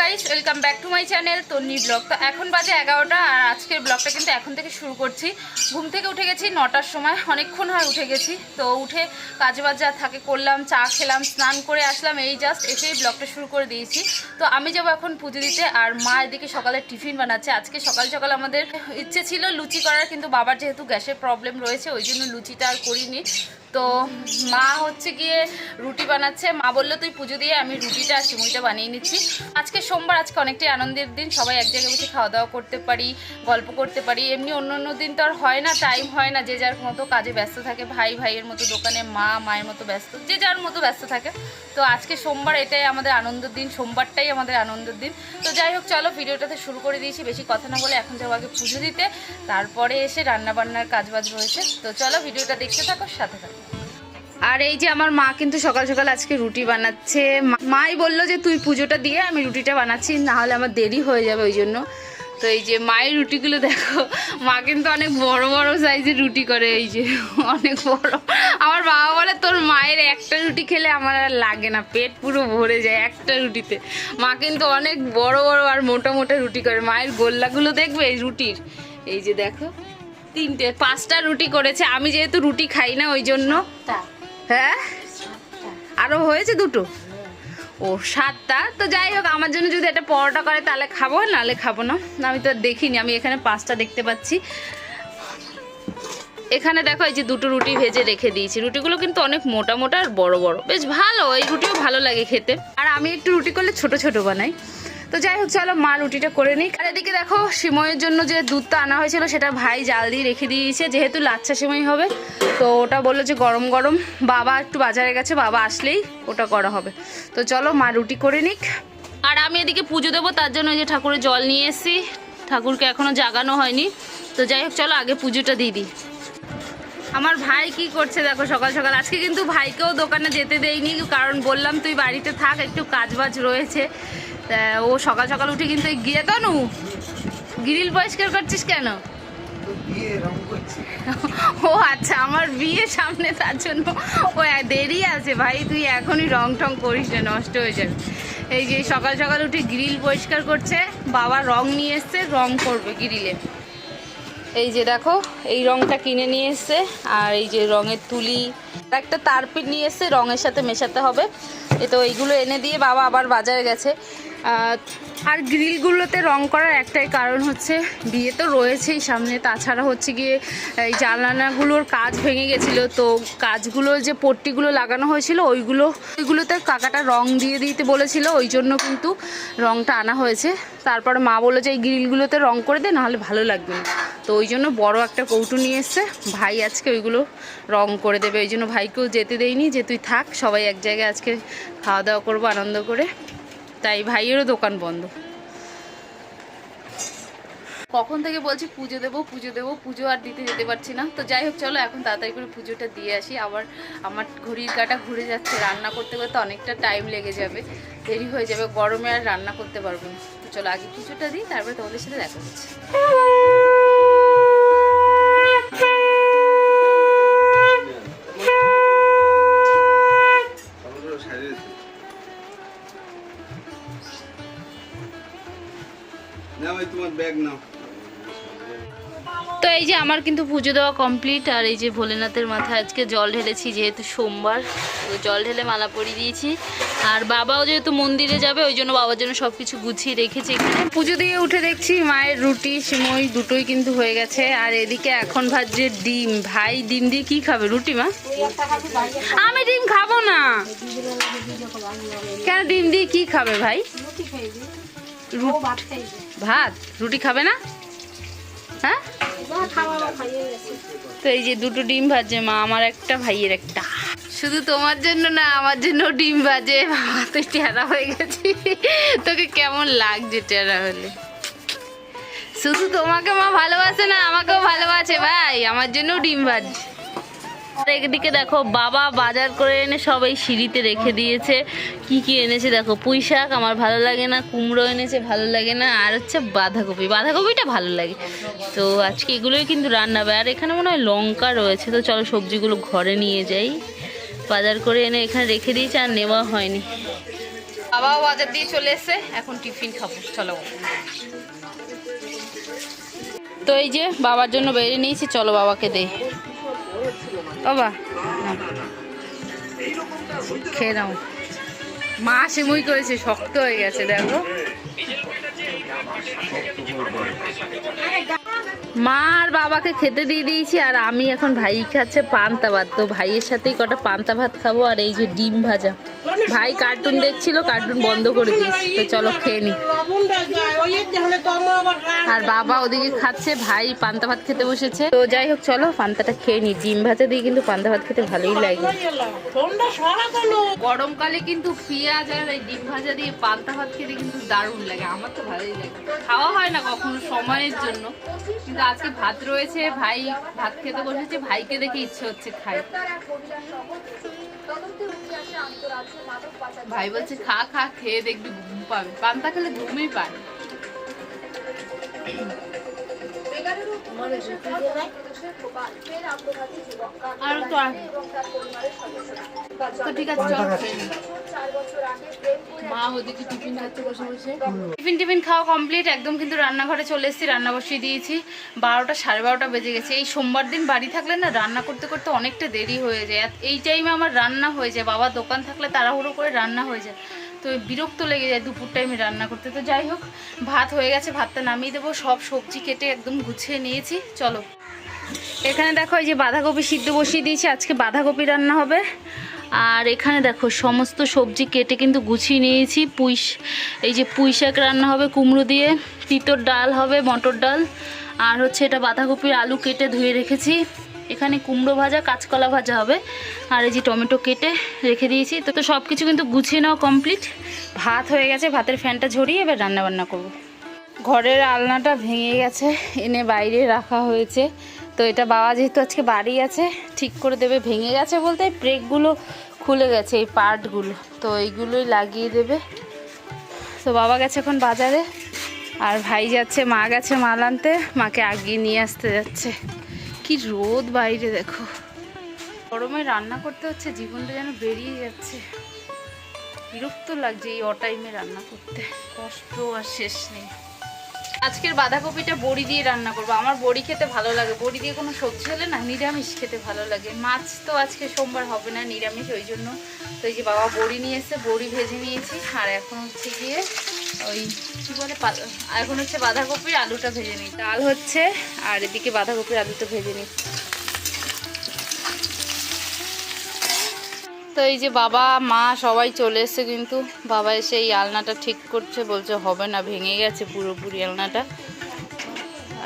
Guys welcome back to my channel Tonni vlog তো এখন বাজে এগারোটা আর আজকের ব্লগটা কিন্তু এখন থেকে শুরু করছি। ঘুম থেকে উঠে গেছি, নটার সময়, অনেকক্ষণ হয় উঠে গেছি। তো উঠে কাজ বাজ যা থাকে, করলাম, চা খেলাম, স্নান করে আসলাম, এই জাস্ট এসেই ব্লগটা শুরু করে দিয়েছি। তো আমি যাব এখন পুজো দিতে আর মা এদিকে সকালে টিফিন বানাচ্ছে। আজকে সকাল সকাল আমাদের ইচ্ছে ছিল লুচি করার, কিন্তু বাবার যেহেতু গ্যাসের প্রবলেম রয়েছে, ওই জন্য লুচিটা আর করিনি। তো মা হচ্ছে গিয়ে রুটি বানাচ্ছে। মা বলল, তুই পুজো দিয়ে আমি রুটিটা আর সিমুইটা বানিয়ে নিচ্ছি। আজকে সোমবার, আজকে অনেকটাই আনন্দের দিন। সবাই এক জায়গায় বসে খাওয়া দাওয়া করতে পারি, গল্প করতে পারি। এমনি অন্য অন্য দিন তো আর হয় না টাইম হয় না। যে যার মতো কাজে ব্যস্ত থাকে, ভাই ভাইয়ের মতো দোকানে, মা মায়ের মতো ব্যস্ত, যে যার মতো ব্যস্ত থাকে। তো আজকে সোমবার এটাই আমাদের আনন্দের দিন, সোমবারটাই আমাদের আনন্দের দিন। তো যাই হোক, চলো ভিডিওটাতে শুরু করে দিয়েছি। বেশি কথা না বলে এখন যাব আগে পুজো দিতে। তারপরে এসে রান্না বান্নার কাজ বাজ রয়েছে। তো চলো ভিডিওটা দেখতে থাকো, সাথে থাকো। আর এই যে আমার মা কিন্তু সকাল সকাল আজকে রুটি বানাচ্ছে। মাই বলল যে, তুই পুজোটা দিয়ে আমি রুটিটা বানাচ্ছি, না হলে আমার দেরি হয়ে যাবে ওই জন্য। তো এই যে মায়ের রুটিগুলো দেখো, মা কিন্তু অনেক বড় বড় সাইজের রুটি করে, এই যে অনেক বড়। আমার বাবা বলে, তোর মায়ের একটা রুটি খেলে আমার আর লাগে না, পেট পুরো ভরে যায় একটা রুটিতে। মা কিন্তু অনেক বড় বড় আর মোটা মোটা রুটি করে। মায়ের গোল্লাগুলো দেখবে, এই রুটির? এই যে দেখো, তিনটে, পাঁচটা রুটি করেছে। আমি যেহেতু রুটি খাই না, ওই জন্য। হ্যাঁ? আরও হয়েছে দুটো? ও, সাতটা? তো যাই হোক, আমার জন্য যদি একটা পরোটা করে তাহলে খাব, নাহলে খাব না। আমি তো দেখিনি, আমি এখানে পাঁচটা দেখতে পাচ্ছি। এখানে দেখো, এই যে দুটো রুটি ভেজে রেখে দিয়েছি। রুটিগুলো কিন্তু অনেক মোটা মোটা আর বড় বড়। বেশ ভালো, এই রুটিও ভালো লাগে খেতে। আর আমি একটু রুটি করলে ছোট ছোট বানাই। তো যাই হোক, চলো মা রুটিটা করে নিই আর এদিকে দেখো সিময়ের জন্য যে দুধটা আনা হয়েছিল, সেটা ভাই জাল দিয়ে রেখে দিয়েছে, যেহেতু লাচ্ছা সিমই হবে। তো ওটা বলল যে গরম গরম, বাবা একটু বাজারে গেছে, বাবা আসলেই ওটা করা হবে। তো চলো মা রুটি করে নিক। আর আমি এদিকে পুজো দেবো, তার জন্য ওই যে ঠাকুরের জল নিয়ে এসেছি। ঠাকুরকে এখনও জাগানো হয়নি। তো যাই হোক, চলো আগে পুজোটা দিয়ে দিই। আমার ভাই কি করছে দেখো, সকাল সকাল। আজকে কিন্তু ভাইকেও দোকানে যেতে দেয়নি কারণ বললাম তুই বাড়িতে থাক, একটু কাজ বাজ রয়েছে। তা ও সকাল সকাল উঠে কিন্তু গিয়ে তনু গ্রিল পরিষ্কার করছিস কেন? ও আচ্ছা আমার বিয়ে সামনে, তার জন্য ও দেরি আছে ভাই, তুই এখনই রং টং করিস না, নষ্ট হয়ে যাবে। এই যে সকাল সকাল উঠে গ্রিল পরিষ্কার করছে, বাবা রং নিয়ে এসছে, রং করবে গ্রিলে এই যে দেখো, এই রংটা কিনে নিয়ে এসছে, আর এই যে রঙের তুলি, একটা তারপিট নিয়ে এসছে, রঙের সাথে মেশাতে হবে। এ তো এইগুলো এনে দিয়ে বাবা আবার বাজারে গেছে। আর গ্রিলগুলোতে রং করার একটাই কারণ হচ্ছে বিয়ে তো রয়েছেই সামনে। তাছাড়া হচ্ছে গিয়ে এই জানালাগুলোর কাজ ভেঙে গেছিল, তো কাজগুলো যে পট্টিগুলো লাগানো হয়েছিল ওইগুলো, ওইগুলোতে কাকাটা রং দিয়ে দিতে বলেছিল, ওই জন্য কিন্তু রংটা আনা হয়েছে। তারপর মা বলে যে, এই গ্রিলগুলোতে রং করে দে, নাহলে ভালো লাগবে না। তো ওই জন্য বড় একটা কৌটু নিয়ে এসছে, ভাই আজকে ওইগুলো রং করে দেবে। ওই জন্য ভাইকেও যেতে দেয়নি যে তুই থাক, সবাই এক জায়গায় আজকে খাওয়া দাওয়া করব, আনন্দ করে। তাই ভাইয়েরও দোকান বন্ধ। কখন থেকে বলছি পুজো দেবো পুজো দেবো, পুজো আর দিতে যেতে পারছি না। তো যাই হোক, চলো এখন তাড়াতাড়ি করে পুজোটা দিয়ে আসি। আবার আমার ঘড়ির কাটা ঘুরে যাচ্ছে, রান্না করতে করতে অনেকটা টাইম লেগে যাবে, দেরি হয়ে যাবে, গরমে আর রান্না করতে পারব না। তো চলো আগে পুজোটা দিই, তারপরে তোমাদের সাথে দেখা হচ্ছে। এই যে আমার কিন্তু পুজো দেওয়া কমপ্লিট আর এই যে ভোলেনাথের মাথায় আজকে জল ঢেলেছি যেহেতু সোমবার তো জল ঢেলে মালা পরিয়ে দিয়েছি। আর বাবাও যেহেতু মন্দিরে যাবে ওই জন্য বাবার জন্য সব কিছু গুছিয়ে রেখেছি এখানে। পুজো দিয়ে উঠে দেখছি মায়ের রুটি সিমই দুটোই কিন্তু হয়ে গেছে। আর এদিকে এখন ভাজছে ডিম। ভাই ডিম দিয়ে কি খাবে? রুটি মা? আমি ডিম খাব না। কেন ডিম দিয়ে কি খাবে ভাই? ভাত? রুটি খাবে না? হ্যাঁ? তো এই যে দুটো ডিম ভাজে মা, আমার একটা, ভাইয়ের একটা। শুধু তোমার জন্য না, আমার জন্য ডিম ভাজে। বাবা, তুই টেরা হয়ে গেছি। তোকে কেমন লাগছে টেরা হলে? শুধু তোমাকে মা ভালোবাসে না, আমাকেও ভালোবাসে, ভাই। আমার জন্য ডিম ভাজছে। একদিকে দেখো বাবা বাজার করে এনে সবাই সিঁড়িতে রেখে দিয়েছে। কি কি এনেছে দেখো পুঁই শাক আমার ভালো লাগে না কুমড়ো এনেছে ভালো লাগে না আর হচ্ছে বাঁধাকপি। বাঁধাকপিটা ভালো লাগে। তো আজকে এগুলোই কিন্তু রান্না হবে। আর এখানে মনে হয় লঙ্কা রয়েছে তো চলো সবজিগুলো ঘরে নিয়ে যাই। বাজার করে এনে এখানে রেখে দিয়েছে আর নেওয়া হয়নি। বাবাও বাজার দিয়ে চলে এসে এখন টিফিন খাব চলো। তো এই যে বাবার জন্য বেরিয়ে নিয়েছি চলো বাবাকে দে খেয়ে নাও। মা সিমুই করেছে শক্ত হয়ে গেছে দেখো। মা আর বাবাকে খেতে দিয়ে দিয়েছি, আর আমি এখন ভাই খাচ্ছে পান্তা ভাত। তো ভাইয়ের সাথেই কটা পান্তা ভাত খাব আর এই যে ডিম ভাজা। ভাই কার্টুন দেখছিল কার্টুন বন্ধ করে দিয়েছি। তো চলো খেয়ে নি। আর বাবা ওদিকে খাচ্ছে, ভাই পান্তা ভাত খেতে বসেছে। তো যাই হোক, চলো পান্তাটা খেয়ে নি। ডিম ভাজা দিয়ে কিন্তু পান্তা ভাত খেতে ভালোই লাগে। গরমকালে কিন্তু পেঁয়াজ আর ডিম ভাজা দিয়ে পান্তা ভাত খেতে কিন্তু দারুণ লাগে। আমার তো ভালোই খাওয়া হয় না কখনো সময়ের জন্য। কিন্তু আজকে ভাত রয়েছে, ভাই ভাত খেতে বসেছে, ভাইকে দেখে ইচ্ছে হচ্ছে খাই। ভাই বলছে, খা খা, খেয়ে দেখবি ঘুম পাবে। পান্তা খেলে ঘুমই পায় আর তো তো ঠিক আছে চল। মা ওদিকে টিফিন খাচ্ছে বসে বসে। টিফিন টিফিন খাওয়া কমপ্লিট একদম কিন্তু রান্নাঘরে চলে এসেছি রান্না বসিয়ে দিয়েছি। বারোটা সাড়ে বারোটা বেজে গেছে। এই সোমবার দিন বাড়ি থাকলে না রান্না করতে করতে অনেকটা দেরি হয়ে যায়। আর এই টাইমে আমার রান্না হয়ে যায়। বাবা দোকান থাকলে তাড়াহুড়ো করে রান্না হয়ে যায়। তো বিরক্ত লেগে যায় দুপুর টাইমে রান্না করতে। তো যাই হোক ভাত হয়ে গেছে ভাতটা নামিয়ে দেবো। সব সবজি কেটে একদম গুছিয়ে নিয়েছি। চলো। এখানে দেখো এই যে বাঁধাকপি সিদ্ধ বসিয়ে দিয়েছি, আজকে বাঁধাকপি রান্না হবে। আর এখানে দেখো সমস্ত সবজি কেটে কিন্তু গুছিয়ে নিয়েছি। পুঁই এই যে পুঁই শাক রান্না হবে কুমড়ো দিয়ে, তিতর ডাল হবে, মটর ডাল, আর হচ্ছে এটা বাঁধাকপির আলু কেটে ধুয়ে রেখেছি। এখানে কুমড়ো ভাজা, কাঁচকলা ভাজা হবে। আর এই যে টমেটো কেটে রেখে দিয়েছি। তো তো সব কিছু কিন্তু গুছিয়ে নেওয়া কমপ্লিট। ভাত হয়ে গেছে, ভাতের ফ্যানটা ঝরিয়ে এবার রান্না বান্না করব। ঘরের আলনাটা ভেঙে গেছে, এনে বাইরে রাখা হয়েছে। তো এটা বাবা যেহেতু আজকে বাড়ি আছে, ঠিক করে দেবে, ভেঙে গেছে বলতে এই ব্রেকগুলো খুলে গেছে, এই পার্টগুলো। তো এইগুলোই লাগিয়ে দেবে। তো বাবা গেছে এখন বাজারে, আর ভাই যাচ্ছে, মা গেছে মাল আনতে, মাকে আগিয়ে নিয়ে আসতে যাচ্ছে। কি রোদ বাইরে, দেখো। গরমে রান্না করতে হচ্ছে, জীবনটা যেন বেরিয়ে যাচ্ছে। বিরক্ত লাগছে এই অটাইমে রান্না করতে। কষ্ট আর শেষ নেই। আজকের বাঁধাকপিটা বড়ি দিয়ে রান্না করব। আমার বড়ি খেতে ভালো লাগে। বড়ি দিয়ে কোনো সবজি হলে না নিরামিষ খেতে ভালো লাগে। মাছ তো আজকে সোমবার হবে না, নিরামিষ ওই জন্য। তো এই যে বাবা বড়ি নিয়ে এসে বড়ি ভেজে নিয়েছি। আর এখন হচ্ছে গিয়ে ওই কী বলে এখন হচ্ছে বাঁধাকপির আলুটা ভেজে নিই। ডাল হচ্ছে, আর এদিকে বাঁধাকপির আলুটা ভেজে নিই তো এই যে বাবা, মা সবাই চলে এসে কিন্তু। বাবা এসে এই আলনাটা ঠিক করছে, বলছে হবে না, ভেঙে গেছে পুরোপুরি আলনাটা।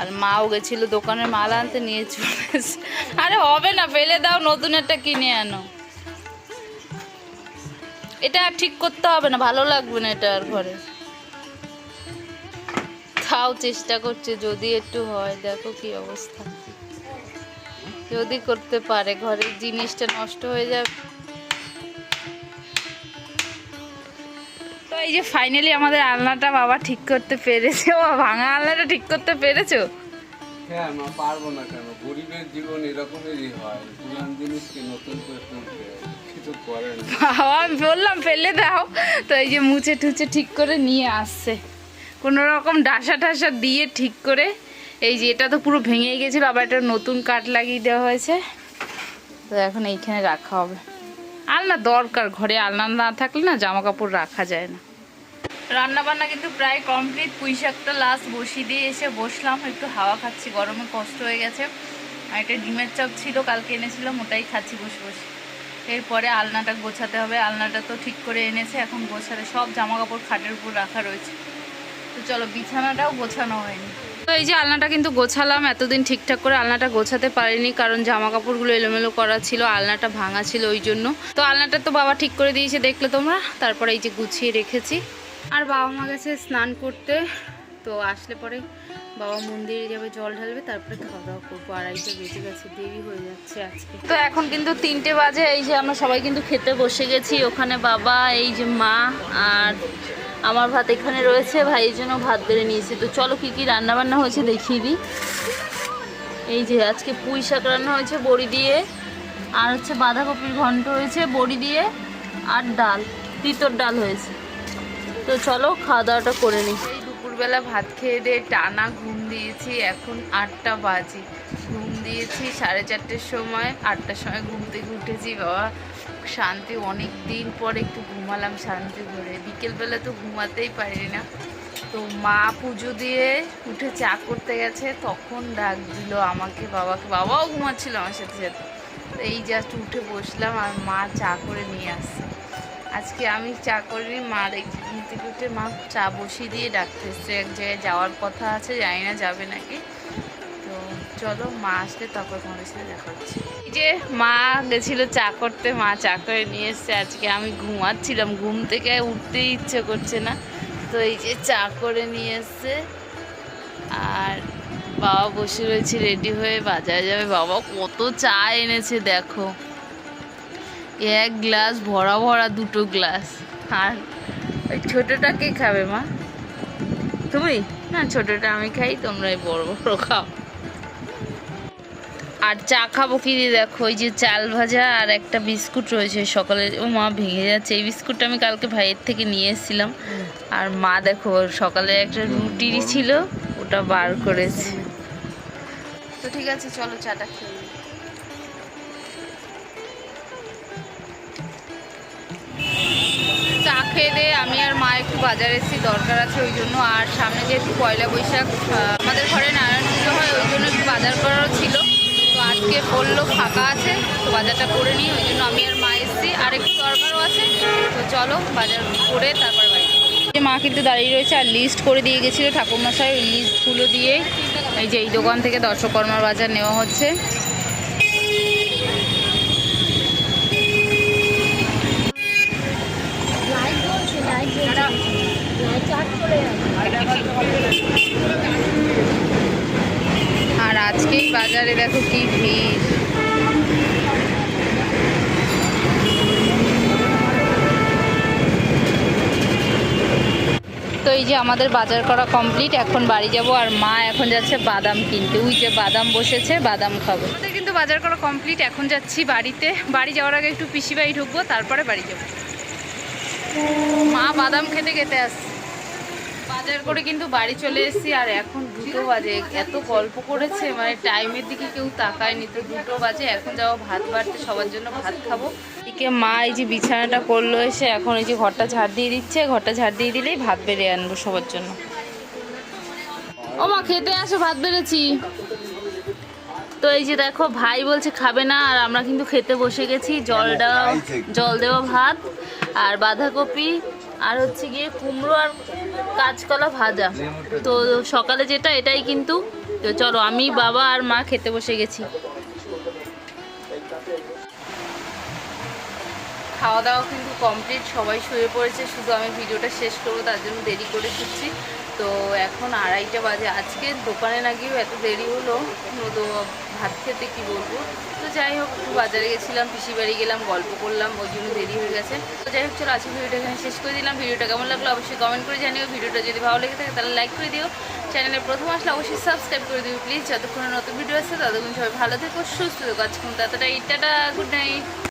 আর মাও গেছিল দোকানে মাল আনতে, নিয়ে চলে এসে আরে হবে না, ফেলে দাও, নতুন একটা কিনে আনো। এটা ঠিক করতে হবে না, ভালো লাগবে না এটা আর ঘরে। তাও চেষ্টা করছে, যদি একটু হয়, দেখো কি অবস্থা। যদি করতে পারে, ঘরের জিনিসটা নষ্ট হয়ে যাবে তো এই যে ফাইনালি আমাদের আলনাটা বাবা ঠিক করতে পেরেছে। ও ভাঙা আলনাটা ঠিক করতে পেরেছ? হ্যাঁ মা পারব না কেন? গরিবের জীবন এরকমই হয়। পুরান জিনিসকে নতুন করে তুলতে কিছু করে বাবা আমি বললাম ফেলে দাও। তো এই যে মুছে টুচে ঠিক করে নিয়ে আসছে। কোনো রকম ডাসা টাসা দিয়ে ঠিক করে। এই যে এটা তো পুরো ভেঙে গেছিল আবার একটা নতুন কাঠ লাগিয়ে দেওয়া হয়েছে। তো এখন এইখানে রাখা হবে। আলনা দরকার ঘরে আলনা না থাকলে না জামা কাপড় রাখা যায় না। রান্না বান্না কিন্তু প্রায় কমপ্লিট, পুঁই শাকটা লাস্ট বসিয়ে দিয়ে এসে বসলাম, একটু হাওয়া খাচ্ছি, গরমে কষ্ট হয়ে গেছে। আর একটা ডিমের চপ ছিল, কালকে এনেছিলাম, ওটাই খাচ্ছি বসে বসে। এরপরে আলনাটা গোছাতে হবে, আলনাটা তো ঠিক করে এনেছে, এখন গোছাতে সব জামা কাপড় খাটের উপর রাখা রয়েছে। তো চলো, বিছানাটাও গোছানো হয়নি। তো এই যে আলনাটা কিন্তু গোছালাম, এতদিন ঠিকঠাক করে আলনাটা গোছাতে পারিনি, কারণ জামা কাপড়গুলো এলোমেলো করা ছিল, আলনাটা ভাঙা ছিল ওই জন্য। তো আলনাটা তো বাবা ঠিক করে দিয়েছে, দেখলে তোমরা? তারপরে এই যে গুছিয়ে রেখেছি। আর বাবা মা গেছে স্নান করতে, তো আসলে পরে বাবা মন্দিরে যাবে, জল ঢালবে, তারপরে খাওয়া দাওয়া করব। আড়াইটা বেজে গেছে, দেরি হয়ে যাচ্ছে আজকে। তো এখন কিন্তু তিনটে বাজে, এই যে আমরা সবাই কিন্তু খেতে বসে গেছি। ওখানে বাবা, এই যে মা আর আমার ভাত এখানে রয়েছে। ভাইয়ের জন্য ভাত বেড়ে নিয়েছি। তো চলো কি কি রান্না বান্না হয়েছে দেখিয়ে দিই। এই যে আজকে পুঁই শাক রান্না হয়েছে, বড়ি দিয়ে। আর হচ্ছে বাঁধাকপির ঘন্ট হয়েছে, বড়ি দিয়ে আর ডাল, তিতর ডাল হয়েছে। তো চলো খাওয়া দাওয়াটা করে নিই। দুপুরবেলা ভাত খেয়ে দিয়ে টানা ঘুম দিয়েছি, এখন আটটা বাজে। ঘুম দিয়েছি সাড়ে চারটের সময়, আটটার সময় ঘুম থেকে উঠেছি, বাবা। শান্তি অনেক দিন পর একটু ঘুমালাম, শান্তি করে। বিকেলবেলা তো ঘুমাতেই পারি না। তো মা পুজো দিয়ে উঠে চা করতে গেছে, তখন ডাক দিল আমাকে, বাবাকে। বাবাও ঘুমাচ্ছিল আমার সাথে সাথে। এই জাস্ট উঠে বসলাম আর মা চা করে নিয়ে আসছে। আজকে আমি চা করিনি মার এই ঘুম থেকে উঠে মা চা বসিয়ে দিয়ে ডাকতে এসছে। এক জায়গায় যাওয়ার কথা আছে, জানি না যাবে নাকি। তো চলো, মা আসলে তারপর তোমাদের সাথে দেখা হচ্ছে। এই যে মা গেছিল চা করতে, মা চা করে নিয়ে এসছে। আজকে আমি ঘুমাচ্ছিলাম, ঘুম থেকে উঠতেই ইচ্ছে করছে না। তো এই যে চা করে নিয়ে এসছে। আর বাবা বসে রয়েছে রেডি হয়ে বাজারে যাবে। বাবা কত চা এনেছে, দেখো। এক গ্লাস, ভরা ভরা দুটো গ্লাস। আর ওই ছোটোটা কে খাবে মা? তুমি? না, ছোটোটা আমি খাই তোমরা এই বড় বড় খাও। আর চা খাব কি দেখো? ওই যে চাল ভাজা আর একটা বিস্কুট রয়েছে সকালে। ও মা, ভেঙে যাচ্ছে। এই বিস্কুটটা আমি কালকে ভাইয়ের থেকে নিয়ে এসেছিলাম। আর মা দেখো, সকালে একটা রুটি ছিল, ওটা বার করেছে। তো ঠিক আছে, চলো চাটা খেয়ে চা খেয়ে দিয়ে আমি আর মা একটু বাজারে এসেছি, দরকার আছে ওই জন্য। আর সামনে যেহেতু পয়লা বৈশাখ আমাদের ঘরে নারায়ণ পুজো হয়, ওই জন্য একটু বাজার করারও ছিল। তো আজকে বলল ফাঁকা আছে, তো বাজারটা করে নিই, ওই জন্য আমি আর মা এসেছি। আর একটু দরকারও আছে, তো চলো বাজার করে তারপর বাড়ি মা কিন্তু দাঁড়িয়ে রয়েছে, আর লিস্ট করে দিয়ে গেছিল ঠাকুরমশাই, ওই লিস্টগুলো দিয়েই এই যে এই দোকান থেকে দর্শকর্মার বাজার নেওয়া হচ্ছে। আর আজকেই বাজারে দেখো কি ভিড়। তো এই যে আমাদের বাজার করা কমপ্লিট এখন বাড়ি যাব আর মা এখন যাচ্ছে বাদাম কিনতে। ওই যে বাদাম বসেছে, বাদাম খাব। কিন্তু বাজার করা কমপ্লিট এখন যাচ্ছি বাড়িতে। বাড়ি যাওয়ার আগে একটু পিসি বাড়ি ঢুকবো, তারপরে বাড়ি যাব। মা বাদাম খেতে খেতে আসছে। বাজার করে কিন্তু বাড়ি চলে এসেছি আর এখন দুটো বাজে। এত গল্প করেছে মানে টাইমের দিকে কেউ তাকায়নি। তো দুটো বাজে এখন যাব ভাত বাড়তে সবার জন্য ভাত খাব। এদিকে মা এই যে বিছানাটা করল এসে এখন এই যে ঘরটা ঝাড় দিয়ে দিচ্ছে। ঘরটা ঝাড় দিয়ে দিলেই ভাত বেড়ে আনব সবার জন্য। ও মা খেতে আসো ভাত বেড়েছি। তো এই যে দেখো ভাই বলছে খাবে না আর আমরা কিন্তু খেতে বসে গেছি। জল দেওয়া জল দেওয়া ভাত আর বাঁধাকপি আর হচ্ছে গিয়ে কুমড়ো আর কাঁচকলা ভাজা। তো সকালে যেটা, এটাই কিন্তু। তো চলো, আমি, বাবা আর মা খেতে বসে গেছি। খাওয়া দাওয়া কিন্তু কমপ্লিট সবাই শুয়ে পড়েছে। শুধু আমি ভিডিওটা শেষ করব, তার জন্য দেরি করে শুচ্ছি। তো এখন আড়াইটা বাজে। আজকে দোকানে না গিয়েও এত দেরি হলো তো ভাত খেতে কি বলব? তো যাই হোক, একটু বাজারে গেছিলাম পিসি বাড়ি গেলাম, গল্প করলাম, ওই জন্য দেরি হয়ে গেছে। তো যাই হোক, চলো আজকে ভিডিওটা এখানে শেষ করে দিলাম। ভিডিওটা কেমন লাগল অবশ্যই কমেন্ট করে জানিও। ভিডিওটা যদি ভালো লেগে থাকে তাহলে লাইক করে দিও। চ্যানেলে প্রথম আসলে অবশ্যই সাবস্ক্রাইব করে দিও প্লিজ যতক্ষণ নতুন ভিডিও আসছে, ততক্ষণ সবাই ভালো থেকো, সুস্থ থেকো। আজকে টাটা গুড নাইট